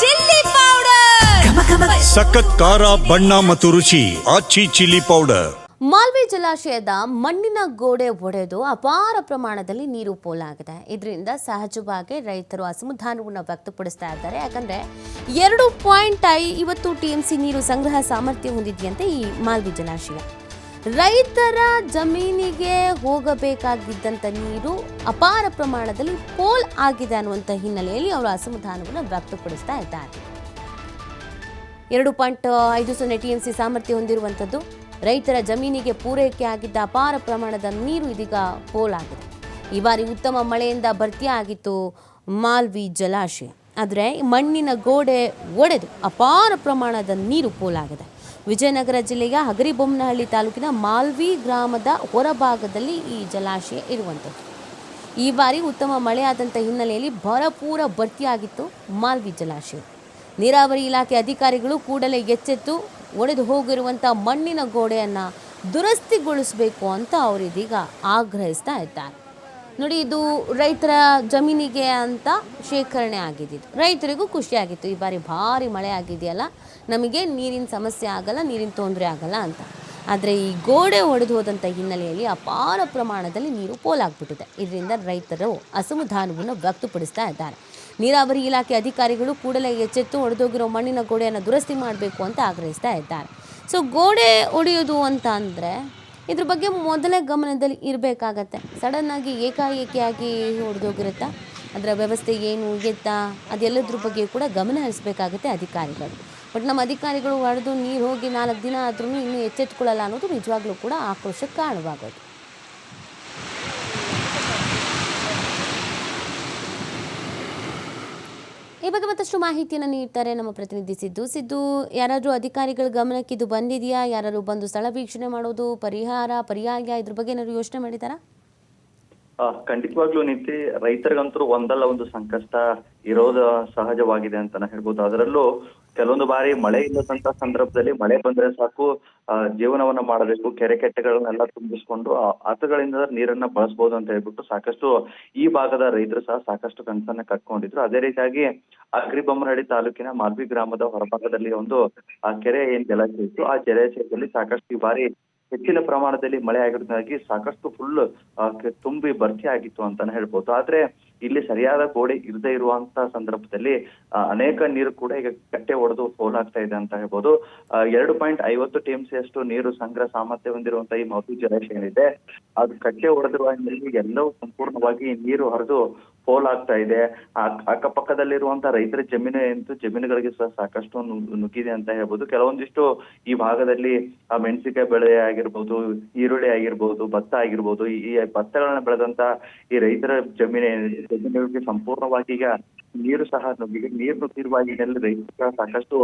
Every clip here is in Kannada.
Chilli powder. ಸಖತ್ ಖಾರ ಬಣ್ಣ ಮತ್ತು ರುಚಿ ಆಚಿ ಚಿಲ್ಲಿ ಪೌಡರ್. ಮಾಲ್ವಿ ಜಲಾಶಯದ ಮಣ್ಣಿನ ಗೋಡೆ ಒಡೆದು ಅಪಾರ ಪ್ರಮಾಣದಲ್ಲಿ ನೀರು ಪೋಲಾಗಿದೆ. ಇದರಿಂದ ಸಹಜವಾಗಿ ರೈತರು ಅಸಮಾಧಾನವನ್ನು ವ್ಯಕ್ತಪಡಿಸ್ತಾ ಇದ್ದಾರೆ. ಯಾಕಂದ್ರೆ ಎರಡು ಪಾಯಿಂಟ್ ಐವತ್ತು ಟಿಎಂಸಿ ಎಂ ನೀರು ಸಂಗ್ರಹ ಸಾಮರ್ಥ್ಯ ಹೊಂದಿದೆಯಂತೆ ಈ ಮಾಲ್ವಿ ಜಲಾಶಯ. ರೈತರ ಜಮೀನಿಗೆ ಹೋಗಬೇಕಾಗಿದ್ದಂಥ ನೀರು ಅಪಾರ ಪ್ರಮಾಣದಲ್ಲಿ ಪೋಲ್ ಆಗಿದೆ ಅನ್ನುವಂಥ ಹಿನ್ನೆಲೆಯಲ್ಲಿ ಅವರು ಅಸಮಾಧಾನವನ್ನು ವ್ಯಕ್ತಪಡಿಸ್ತಾ ಇದ್ದಾರೆ. ಎರಡು ಪಾಯಿಂಟ್ ಐದು ಸೊನ್ನೆ ಟಿ ಎಂ ಸಿ ಸಾಮರ್ಥ್ಯ ಹೊಂದಿರುವಂಥದ್ದು ರೈತರ ಜಮೀನಿಗೆ ಪೂರೈಕೆ ಆಗಿದ್ದ ಅಪಾರ ಪ್ರಮಾಣದ ನೀರು ಇದೀಗ ಪೋಲಾಗಿದೆ ಈ ಬಾರಿ ಉತ್ತಮ ಮಳೆಯಿಂದ ಭರ್ತಿಯಾಗಿತ್ತು ಮಾಲ್ವಿ ಜಲಾಶಯ. ಆದರೆ ಮಣ್ಣಿನ ಗೋಡೆ ಒಡೆದು ಅಪಾರ ಪ್ರಮಾಣದ ನೀರು ಪೋಲಾಗಿದೆ ವಿಜಯನಗರ ಜಿಲ್ಲೆಯ ಹಗರಿಬೊಮ್ಮನಹಳ್ಳಿ ತಾಲೂಕಿನ ಮಾಲ್ವಿ ಗ್ರಾಮದ ಹೊರಭಾಗದಲ್ಲಿ ಈ ಜಲಾಶಯ ಇರುವಂಥದ್ದು. ಈ ಬಾರಿ ಉತ್ತಮ ಮಳೆಯಾದಂಥ ಹಿನ್ನೆಲೆಯಲ್ಲಿ ಭರಪೂರ ಭರ್ತಿಯಾಗಿತ್ತು ಮಾಲ್ವಿ ಜಲಾಶಯ. ನೀರಾವರಿ ಇಲಾಖೆ ಅಧಿಕಾರಿಗಳು ಕೂಡಲೇ ಎಚ್ಚೆತ್ತು ಒಡೆದು ಹೋಗಿರುವಂಥ ಮಣ್ಣಿನ ಗೋಡೆಯನ್ನು ದುರಸ್ತಿಗೊಳಿಸಬೇಕು ಅಂತ ಅವರಿದೀಗ ಆಗ್ರಹಿಸ್ತಾ ಇದ್ದಾರೆ. ನೋಡಿ, ಇದು ರೈತರ ಜಮೀನಿಗೆ ಅಂತ ಶೇಖರಣೆ ಆಗಿದ್ದು ರೈತರಿಗೂ ಖುಷಿಯಾಗಿತ್ತು. ಈ ಬಾರಿ ಭಾರಿ ಮಳೆ ಆಗಿದೆಯಲ್ಲ? ನಮಗೆ ನೀರಿನ ಸಮಸ್ಯೆ ಆಗಲ್ಲ, ನೀರಿನ ತೊಂದರೆ ಆಗಲ್ಲ ಅಂತ. ಆದರೆ ಈ ಗೋಡೆ ಒಡೆದು ಹೋದಂಥ ಹಿನ್ನೆಲೆಯಲ್ಲಿ ಅಪಾರ ಪ್ರಮಾಣದಲ್ಲಿ ನೀರು ಪೋಲಾಗ್ಬಿಟ್ಟಿದೆ. ಇದರಿಂದ ರೈತರು ಅಸಮಾಧಾನವನ್ನು ವ್ಯಕ್ತಪಡಿಸ್ತಾ ಇದ್ದಾರೆ. ನೀರಾವರಿ ಇಲಾಖೆ ಅಧಿಕಾರಿಗಳು ಕೂಡಲೇ ಎಚ್ಚೆತ್ತು ಒಡೆದೋಗಿರೋ ಮಣ್ಣಿನ ಗೋಡೆಯನ್ನು ದುರಸ್ತಿ ಮಾಡಬೇಕು ಅಂತ ಆಗ್ರಹಿಸ್ತಾ ಇದ್ದಾರೆ. ಸೊ ಗೋಡೆ ಒಡೆಯೋದು ಅಂತ ಅಂದರೆ ಇದ್ರ ಬಗ್ಗೆ ಮೊದಲೇ ಗಮನದಲ್ಲಿ ಇರಬೇಕಾಗತ್ತೆ. ಸಡನ್ನಾಗಿ ಏಕಾಏಕಿಯಾಗಿ ಹೊಡೆದೋಗಿರುತ್ತಾ ಅದರ ವ್ಯವಸ್ಥೆ ಏನು, ಎತ್ತ, ಅದೆಲ್ಲದ್ರ ಬಗ್ಗೆ ಕೂಡ ಗಮನ ಹರಿಸಬೇಕಾಗತ್ತೆ ಅಧಿಕಾರಿಗಳು. ಬಟ್ ನಮ್ಮ ಅಧಿಕಾರಿಗಳು ಹೊಡೆದು ನೀರು ಹೋಗಿ ನಾಲ್ಕು ದಿನ ಆದ್ರೂ ಇನ್ನೂ ಎಚ್ಚೆತ್ಕೊಳ್ಳಲ್ಲ ಅನ್ನೋದು ನಿಜವಾಗ್ಲೂ ಕೂಡ ಆಕ್ರೋಶಕ್ಕೆ ಕಾರಣವಾಗೋದು. ಈ ಬಗ್ಗೆ ಮತ್ತಷ್ಟು ಮಾಹಿತಿಯನ್ನು ನೀಡ್ತಾರೆ ನಮ್ಮ ಪ್ರತಿನಿಧಿ ಸಿದ್ದು. ಸಿದ್ದು ಯಾರಾದರೂ ಅಧಿಕಾರಿಗಳ ಗಮನಕ್ಕೆ ಇದು ಬಂದಿದೆಯಾ? ಯಾರಾದರೂ ಬಂದು ಸ್ಥಳ ವೀಕ್ಷಣೆ ಮಾಡೋದು ಪರಿಹಾರ ಪರ್ಯಾಯ ಇದ್ರ ಬಗ್ಗೆ ಏನಾದರೂ ಯೋಚನೆ ಮಾಡಿದಾರಾ? ಆ, ಖಂಡಿತವಾಗ್ಲೂ ನೀತಿ ರೈತರಿಗಂತೂ ಒಂದಲ್ಲ ಒಂದು ಸಂಕಷ್ಟ ಇರೋದು ಸಹಜವಾಗಿದೆ ಅಂತಾನೆ ಹೇಳ್ಬೋದು. ಅದರಲ್ಲೂ ಕೆಲವೊಂದು ಬಾರಿ ಮಳೆ ಇಲ್ಲದಂತ ಸಂದರ್ಭದಲ್ಲಿ ಮಳೆ ಬಂದ್ರೆ ಸಾಕು ಜೀವನವನ್ನ ಮಾಡಬೇಕು, ಕೆರೆ ಕೆಟ್ಟೆಗಳನ್ನೆಲ್ಲ ತುಂಬಿಸ್ಕೊಂಡು ಆತಗಳಿಂದ ನೀರನ್ನ ಬಳಸಬಹುದು ಅಂತ ಹೇಳ್ಬಿಟ್ಟು ಸಾಕಷ್ಟು ಈ ಭಾಗದ ರೈತರು ಸಹ ಸಾಕಷ್ಟು ಕನಸನ್ನ ಕಟ್ಕೊಂಡಿದ್ರು. ಅದೇ ರೀತಿಯಾಗಿ ಅಗ್ರಿಬೊಮ್ಮನಹಳ್ಳಿ ತಾಲೂಕಿನ ಮಾಲ್ವಿ ಗ್ರಾಮದ ಹೊರಭಾಗದಲ್ಲಿ ಒಂದು, ಆ, ಕೆರೆ ಏನ್ ಜಲಾಶಯ ಇತ್ತು, ಆ ಜಲಾಶಯದಲ್ಲಿ ಸಾಕಷ್ಟು ಈ ಬಾರಿ ಹೆಚ್ಚಿನ ಪ್ರಮಾಣದಲ್ಲಿ ಮಳೆ ಆಗಿರೋದಾಗಿ ಸಾಕಷ್ಟು ಫುಲ್ ತುಂಬಿ ಭರ್ತಿ ಆಗಿತ್ತು ಅಂತಾನೆ ಹೇಳ್ಬೋದು. ಆದ್ರೆ ಇಲ್ಲಿ ಸರಿಯಾದ ಗೋಡೆ ಇರದೇ ಇರುವಂತ ಸಂದರ್ಭದಲ್ಲಿ ಅನೇಕ ನೀರು ಕೂಡ ಈಗ ಕಟ್ಟೆ ಒಡೆದು ಹೋಲಾಗ್ತಾ ಇದೆ ಅಂತ ಹೇಳ್ಬೋದು. ಎರಡು ಪಾಯಿಂಟ್ ಐವತ್ತು ಟಿಎಂಸಿ ಅಷ್ಟು ನೀರು ಸಂಗ್ರಹ ಸಾಮರ್ಥ್ಯ ಹೊಂದಿರುವಂತಹ ಈ ಮೌತಿ ಜಲಾಶಯ ಏನಿದೆ ಅದು ಕಟ್ಟೆ ಒಡೆದಿರುವ ಎಲ್ಲವೂ ಸಂಪೂರ್ಣವಾಗಿ ನೀರು ಹರಿದು ಪೋಲ್ ಆಗ್ತಾ ಇದೆ. ಪಕ್ಕದಲ್ಲಿ ಅಕ್ಕಪಕ್ಕದಲ್ಲಿರುವಂತ ರೈತರ ಜಮೀನು ಎಂತೂ ಜಮೀನುಗಳಿಗೆ ಸಹ ಸಾಕಷ್ಟು ನುಗ್ಗಿದೆ ಅಂತ ಹೇಳ್ಬೋದು. ಕೆಲವೊಂದಿಷ್ಟು ಈ ಭಾಗದಲ್ಲಿ ಆ ಮೆಣಸಿನಕಾಯಿ ಬೆಳೆ ಆಗಿರ್ಬೋದು, ಈರುಳ್ಳಿ ಆಗಿರ್ಬೋದು, ಭತ್ತ ಆಗಿರ್ಬೋದು ಈ ಭತ್ತಗಳನ್ನ ಬೆಳೆದಂತ ಈ ರೈತರ ಜಮೀನು, ಜಮೀನುಗಳಿಗೆ ಸಂಪೂರ್ಣವಾಗಿ ಈಗ ನೀರು ಸಹ ನುಗ್ಗಿದೆ ನೀರು ನುಗ್ಗಿರುವ ಹಿನ್ನೆಲೆಯಲ್ಲಿ ರೈತರು ಸಾಕಷ್ಟು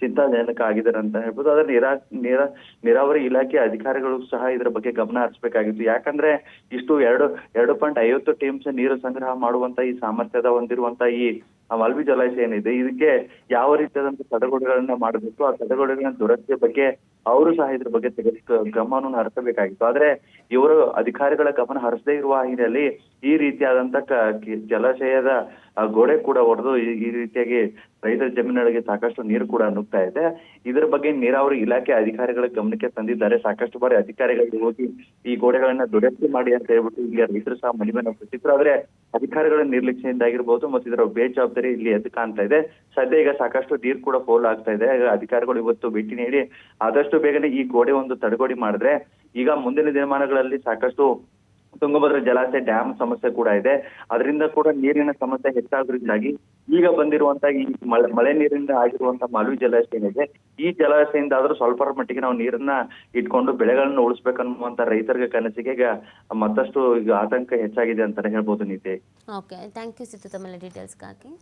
ಚಿಂತಾಜನಕ ಆಗಿದ್ದಾರೆ ಅಂತ ಹೇಳ್ಬೋದು. ಆದ್ರೆ ನೀರಾ, ನೀರ, ನೀರಾವರಿ ಇಲಾಖೆ ಅಧಿಕಾರಿಗಳು ಸಹ ಇದರ ಬಗ್ಗೆ ಗಮನ ಹರಿಸಬೇಕಾಗಿತ್ತು. ಯಾಕಂದ್ರೆ ಇಷ್ಟು ಎರಡು ಎರಡು ಪಾಯಿಂಟ್ ಐವತ್ತು ಟೀಮ್ಸ್ ನೀರು ಸಂಗ್ರಹ ಮಾಡುವಂತ ಈ ಸಾಮರ್ಥ್ಯದ ಹೊಂದಿರುವಂತ ಈ ಆ ಮಲ್ಬಿ ಜಲಾಶಯ ಏನಿದೆ, ಇದಕ್ಕೆ ಯಾವ ರೀತಿಯಾದಂತಹ ತಡೆಗೋಡೆಗಳನ್ನ ಮಾಡಬೇಕು, ಆ ತಡೆಗೋಡೆಗಳನ್ನ ದುರಸ್ತಿಯ ಬಗ್ಗೆ ಅವರು ಸಹ ಇದ್ರ ಬಗ್ಗೆ ತೆಗೆದು ಗಮನವನ್ನು ಹರಿಸಬೇಕಾಗಿತ್ತು. ಆದ್ರೆ ಇವರು ಅಧಿಕಾರಿಗಳ ಗಮನ ಹರಿಸದೇ ಇರುವ ಹಿನ್ನೆಲೆಯಲ್ಲಿ ಈ ರೀತಿಯಾದಂತ ಜಲಾಶಯದ ಗೋಡೆ ಕೂಡ ಒಡೆದು ಈ ಈ ರೀತಿಯಾಗಿ ರೈತರ ಜಮೀನೊಳಗೆ ಸಾಕಷ್ಟು ನೀರು ಕೂಡ ನುಗ್ತಾ ಇದೆ. ಇದರ ಬಗ್ಗೆ ನೀರಾವರಿ ಇಲಾಖೆ ಅಧಿಕಾರಿಗಳ ಗಮನಕ್ಕೆ ತಂದಿದ್ದಾರೆ. ಸಾಕಷ್ಟು ಬಾರಿ ಅಧಿಕಾರಿಗಳಿಗೆ ಹೋಗಿ ಈ ಗೋಡೆಗಳನ್ನ ದುರಸ್ತಿ ಮಾಡಿ ಅಂತ ಹೇಳ್ಬಿಟ್ಟು ಇಲ್ಲಿ ರೈತರು ಸಹ ಮನವಿಯನ್ನು ಕೊಟ್ಟಿದ್ರು ಆದ್ರೆ ಅಧಿಕಾರಿಗಳ ನಿರ್ಲಕ್ಷ್ಯದಿಂದ ಆಗಿರ್ಬೋದು ಮತ್ತು ಇದರ ಬೇಜವಾಬ್ದಾರಿ ಇಲ್ಲಿ ಎದ್ದು ಕಾಣ್ತಾ ಇದೆ. ಸದ್ಯ ಈಗ ಸಾಕಷ್ಟು ನೀರು ಕೂಡ ಪೋಲ್ ಆಗ್ತಾ ಇದೆ. ಅಧಿಕಾರಿಗಳು ಇವತ್ತು ಭೇಟಿ ನೀಡಿ ಆದಷ್ಟು ಬೇಗನೆ ಈ ಗೋಡೆ ಒಂದು ತಡೆಗೋಡಿ ಮಾಡಿದ್ರೆ ಈಗ ಮುಂದಿನ ದಿನಮಾನಗಳಲ್ಲಿ ಸಾಕಷ್ಟು ತುಂಗಭದ್ರಾ ಜಲಾಶಯ ಡ್ಯಾಮ್ ಸಮಸ್ಯೆ ಕೂಡ ಇದೆ. ಅದರಿಂದ ಕೂಡ ನೀರಿನ ಸಮಸ್ಯೆ ಹೆಚ್ಚಾದ್ರಿಂದಾಗಿ ಈಗ ಬಂದಿರುವಂತ ಈ ಮಳೆ ಮಳೆ ನೀರಿಂದ ಆಗಿರುವಂತಹ ಮಾಲ್ವಿ ಜಲಾಶಯ ಏನಿದೆ, ಈ ಜಲಾಶಯದಿಂದ ಆದ್ರೂ ಸ್ವಲ್ಪ ಮಟ್ಟಿಗೆ ನಾವು ನೀರನ್ನ ಇಟ್ಕೊಂಡು ಬೆಳೆಗಳನ್ನ ಉಳಿಸ್ಬೇಕನ್ನುವಂತ ರೈತರಿಗೆ ಕನಸಿಗೆ ಈಗ ಮತ್ತಷ್ಟು ಈಗ ಆತಂಕ ಹೆಚ್ಚಾಗಿದೆ ಅಂತಾನೆ ಹೇಳ್ಬೋದು ನೀತಿ ಓಕೆ ಥ್ಯಾಂಕ್ ಯು ಡೀಟೇಲ್ಸ್ಗಾಗಿ